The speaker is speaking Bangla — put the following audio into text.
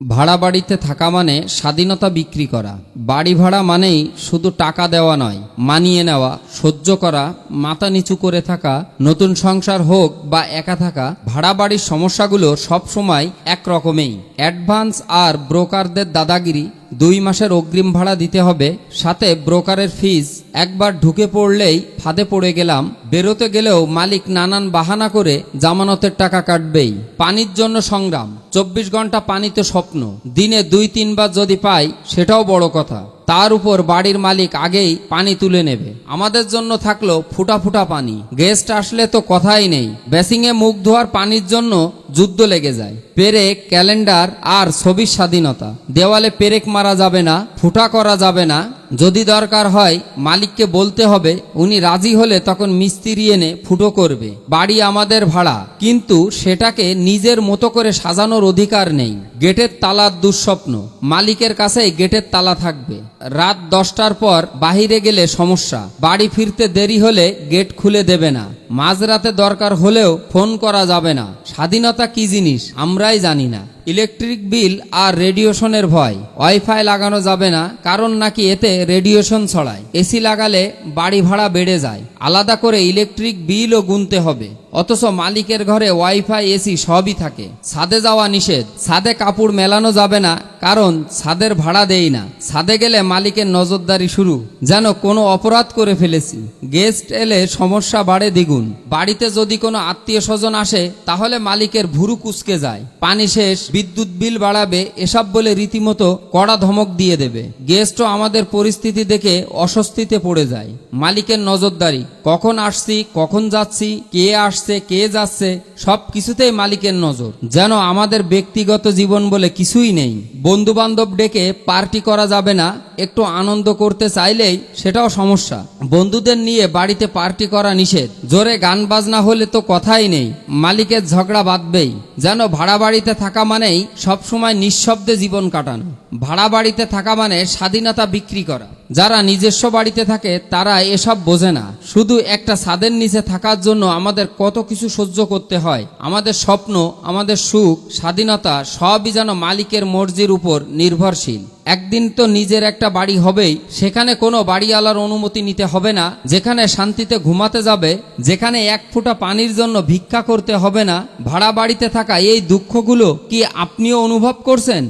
ভাড়া বাড়িতে থাকা মানে স্বাধীনতা বিক্রি করা। বাড়ি ভাড়া মানেই শুধু টাকা দেওয়া নয়, মানিয়ে নেওয়া, সহ্য করা, মাথা নিচু করে থাকা, নতুন সংসার হোক বা একা থাকা, ভাড়া বাড়ির সমস্যাগুলো সবসময় একরকমেই অ্যাডভান্স আর ব্রোকারদের দাদাগিরি, দুই মাসের অগ্রিম ভাড়া দিতে হবে, সাথে ব্রোকারের ফিজ একবার ঢুকে পড়লেই ফাঁদে পড়ে গেলাম। বেরোতে গেলেও মালিক নানান বাহানা করে জামানতের টাকা কাটবেই। পানির জন্য সংগ্রাম। চব্বিশ ঘণ্টা পানিতে স্বপ্ন। দিনে দুই তিনবার যদি পাই, সেটাও বড় কথা। তার উপর বাড়ির মালিক আগেই পানি তুলে নেবে। আমাদের জন্য থাকল ফুটা ফুটা পানি। গেস্ট আসলে তো কথাই নেই। বেসিংয়ে মুখ ধোয়ার পানির জন্য যুদ্ধ লেগে যায়। পেরেক, ক্যালেন্ডার আর ছবির স্বাধীনতা। দেওয়ালে পেরেক মারা যাবে না, ফুটা করা যাবে না। যদি দরকার হয়, মালিককে বলতে হবে, উনি রাজি হলে তখন মিস্ত্রি এনে ফুটো করবে। বাড়ি আমাদের ভাড়া। কিন্তু সেটাকে নিজের মতো করে সাজানোর অধিকার নেই। গেটের তালার দুঃস্বপ্ন। মালিকের কাছেই গেটের তালা থাকবে। রাত দশটার পর বাহিরে গেলে সমস্যা। বাড়ি ফিরতে দেরি হলে গেট খুলে দেবে না। মাঝরাতে দরকার হলেও ফোন করা যাবে না। স্বাধীনতা কি জিনিস? আমরাই জানি না। ইলেকট্রিক বিল আর রেডিয়েশনের ভয়। ওয়াইফাই লাগানো যাবে না, কারণ নাকি এতে রেডিয়েশন ছড়ায়। এসি লাগালে বাড়ি ভাড়া বেড়ে যায়। আলাদা করে ইলেকট্রিক বিলও গুনতে হবে। অথচ মালিকের ঘরে ওয়াইফাই, এসি সবই থাকে। ছাদে যাওয়া নিষেধ। ছাদে কাপড় মেলানো যাবে না, কারণ ছাদের ভাড়া দেই না। ছাদে গেলে মালিকের নজরদারি শুরু। যেন কোনো অপরাধ করে ফেলেছি। গেস্ট এলে সমস্যা বাড়ে দ্বিগুণ। বাড়িতে যদি কোনো আত্মীয় স্বজন আসে, তাহলে মালিকের ভুরু কুচকে যায়। পানি শেষ বিদ্যুৎ বিল বাড়াবে, এসব বলে রীতিমতো কড়া ধমক দিয়ে দেবে। গেস্টও আমাদের পরিস্থিতি দেখে অস্বস্তিতে পড়ে যায়। মালিকের নজরদারি, কখন আসছি, কখন যাচ্ছি, কে আসছে, কে যাচ্ছে, সব কিছুতেই মালিকের নজর। যেন আমাদের ব্যক্তিগত জীবন বলে কিছুই নেই। বন্ধু বান্ধব ডেকে পার্টি করা যাবে না, একটু আনন্দ করতে চাইলেই সেটাও সমস্যা। বন্ধুদের নিয়ে বাড়িতে পার্টি করা নিষেধ। জোরে গান বাজনা হলে তো কথাই নেই, মালিকের ঝগড়া বাঁধবেই। যেন ভাড়া বাড়িতে থাকা মানেই সবসময় নিঃশব্দে জীবন কাটানো। ভাড়া বাড়িতে থাকা মানে স্বাধীনতা বিক্রি করা। যারা নিজস্ব বাড়িতে থাকে, তারা এসব বোঝে না। শুধু একটা ছাদের নিচে থাকার জন্য আমাদের কত কিছু সহ্য করতে হয়। আমাদের স্বপ্ন, আমাদের সুখ, স্বাধীনতা সবই যেন মালিকের মর্জির উপর নির্ভরশীল। একদিন তো নিজের একটা বাড়ি হবেই, সেখানে কোনো বাড়িওয়ালার অনুমতি নিতে হবে না, যেখানে শান্তিতে ঘুমাতে যাবে, যেখানে এক ফোঁটা পানির জন্য ভিক্ষা করতে হবে না। ভাড়া বাড়িতে থাকা এই দুঃখগুলো কি আপনিও অনুভব করছেন?